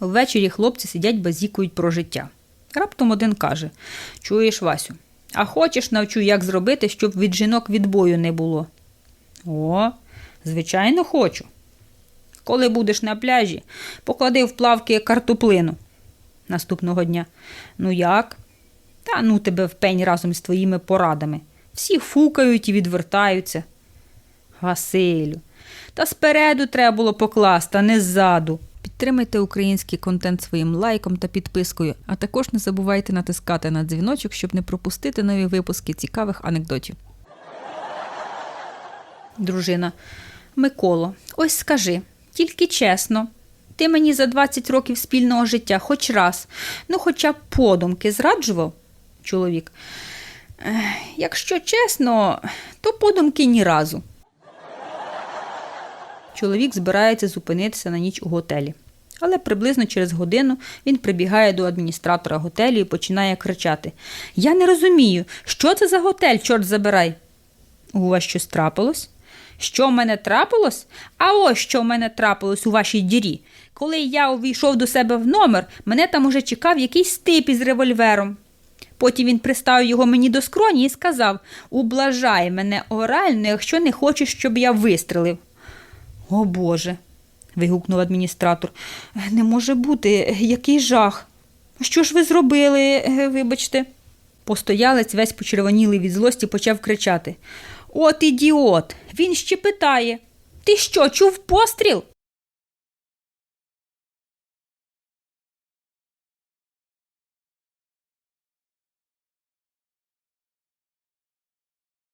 Ввечері хлопці сидять базікують про життя. Раптом один каже: Чуєш, Васю, а хочеш навчу, як зробити, щоб від жінок відбою не було? О, звичайно, хочу. Коли будеш на пляжі, поклади в плавки картоплину. Наступного дня. Ну як? Та ну тебе в пень разом з твоїми порадами. Всі фукають і відвертаються. Василю, та спереду треба було покласти, а не ззаду. Підтримайте український контент своїм лайком та підпискою, а також не забувайте натискати на дзвіночок, щоб не пропустити нові випуски цікавих анекдотів. Дружина. Миколо, ось скажи, тільки чесно. Ти мені за 20 років спільного життя хоч раз, ну хоча б подумки зраджував? Чоловік. Якщо чесно, то подумки ні разу. Чоловік збирається зупинитися на ніч у готелі. Але приблизно через годину він прибігає до адміністратора готелю і починає кричати: Я не розумію, що це за готель, чорт забирай. У вас щось трапилось? Що в мене трапилось? А ось що в мене трапилось у вашій дірі. Коли я увійшов до себе в номер, мене там уже чекав якийсь тип із револьвером. Потім він приставив його мені до скроні і сказав: Ублажай мене орально, якщо не хочеш, щоб я вистрелив. О Боже. вигукнув адміністратор. Не може бути, який жах. Що ж ви зробили, вибачте? Постоялець, весь почервонілий від злості, почав кричати. От ідіот! Він ще питає. Ти що, чув постріл?